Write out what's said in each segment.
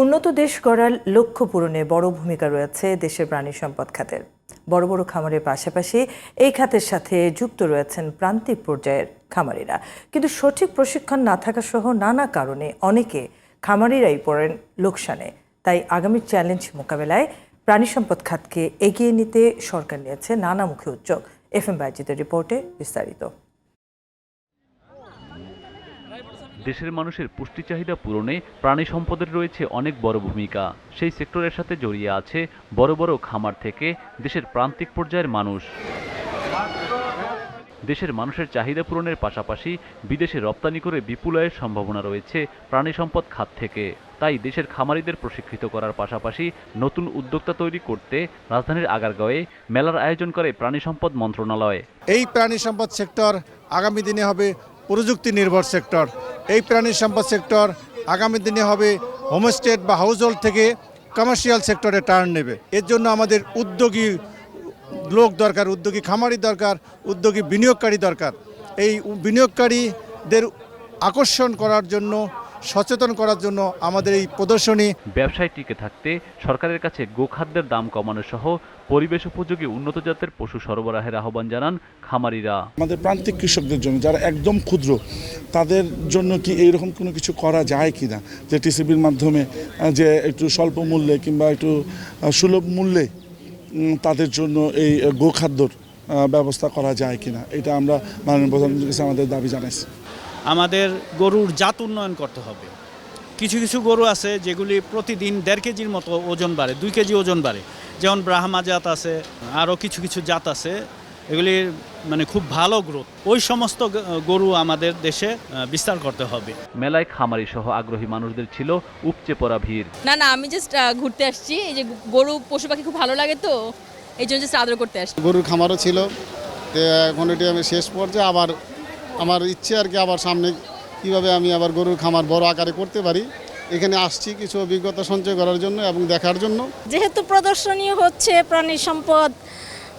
উন্নত দেশ গড়ার লক্ষ্য পূরণে বড় ভূমিকা রয়েছে দেশের প্রাণী সম্পদ খাতের। বড় বড় খামারের পাশাপাশি এই খাতের সাথে যুক্ত রয়েছেন প্রান্তিক পর্যায়ের খামারিরা। কিন্তু সঠিক প্রশিক্ষণ না থাকা সহ নানা কারণে অনেকে খামারিরাই পড়েন লোকসানে। তাই আগামী চ্যালেঞ্জ মোকাবেলায় প্রাণী সম্পদ খাতকে এগিয়ে নিতে সরকার নিয়েছে নানামুখী উদ্যোগ। এফ এম বাইজিতের রিপোর্টে বিস্তারিত। দেশের মানুষের পুষ্টি চাহিদা পূরণে প্রাণী সম্পদের রয়েছে অনেক বড় ভূমিকা। সেই সেক্টরের সাথে জড়িয়ে আছে বড় বড় খামার থেকে দেশের প্রান্তিক পর্যায়ের মানুষ। দেশের মানুষের চাহিদা পূরণের পাশাপাশি বিদেশে রপ্তানি করে বিপুল আয়ের সম্ভাবনা রয়েছে প্রাণী সম্পদ খাত থেকে। তাই দেশের খামারিদের প্রশিক্ষিত করার পাশাপাশি নতুন উদ্যোক্তা তৈরি করতে রাজধানীর আগারগাঁওয়ে মেলার আয়োজন করে প্রাণী সম্পদ মন্ত্রণালয়। এই প্রাণী সম্পদ সেক্টর আগামী দিনে হবে প্রযুক্তি নির্ভর সেক্টর। এই প্রাণী সম্পদ সেক্টর আগামী দিনে হবে হোমস্টেট বা হাউসহোল্ড থেকে কমার্শিয়াল সেক্টরে টার্ন নেবে। এর জন্য আমাদের উদ্যোগী লোক দরকার, উদ্যোগী খামারি দরকার, উদ্যোগী বিনিয়োগকারী দরকার। এই বিনিয়োগকারীদের আকর্ষণ করার জন্য সচেতন করার জন্য আমাদের এই প্রদর্শনী ব্যবসায় টিকে থাকতে সরকারের কাছে গোখাদ্যের দাম কমানো সহ পরিবেশ উপযোগী উন্নত জাতের পশু সরবরাহের আহ্বান জানান খামারিরা। আমাদের প্রান্তিক কৃষকদের জন্য যারা একদম ক্ষুদ্র তাদের জন্য কি এইরকম কোনো কিছু করা যায় কি না? যে টিসিবির মাধ্যমে যে একটু স্বল্প মূল্যে কিংবা একটু সুলভ মূল্যে তাদের জন্য এই গোখাদ্যর ব্যবস্থা করা যায় কি না? এটা আমরা মাননীয় প্রধানমন্ত্রীর কাছে আমাদের দাবি জানাইছি। আমাদের গরুর জাত উন্নয়ন করতে হবে। কিছু কিছু গরু আছে যেগুলি প্রতিদিন দেড় কেজির মতো ওজন বাড়ে দুই কেজি ওজন বাড়ে। যেমন ব্রাহ্মা জাত আছে আরও কিছু কিছু জাত আছে এগুলির মানে খুব ভালো গ্রোথ। ওই সমস্ত গরু আমাদের দেশে বিস্তার করতে হবে। মেলায় খামারি সহ আগ্রহী মানুষদের ছিল উপচে পড়া ভিড়। না না আমি জাস্ট ঘুরতে আসছি। এই যে গরু পশু পাখি খুব ভালো লাগে তো এই জন্য জাস্ট আদর করতে আসছি। গরুর খামারও ছিল। তো এখন এটি আমি শেষ পর্যায়ে আবার আমার ইচ্ছে আর কি আবার সামনে কীভাবে আমি আবার গরুর খামার বড় আকারে করতে পারি এখানে আসছি কিছু অভিজ্ঞতা সঞ্চয় করার জন্য এবং দেখার জন্য। যেহেতু প্রদর্শনী হচ্ছে প্রাণী সম্পদ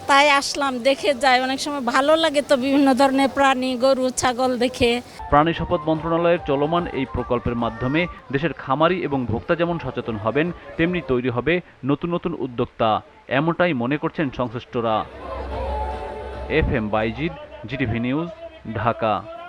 তাই আসলাম দেখে যাই। অনেক সময় ভালো লাগে তো বিভিন্ন ধরনের প্রাণী গরু ছাগল দেখে। প্রাণী সম্পদ মন্ত্রণালয়ের চলমান এই প্রকল্পের মাধ্যমে দেশের খামারি এবং ভোক্তা যেমন সচেতন হবেন তেমনি তৈরি হবে নতুন নতুন উদ্যোক্তা এমনটাই মনে করছেন সংশ্লিষ্টরা। F M Bayazid GTV news. Dhaka.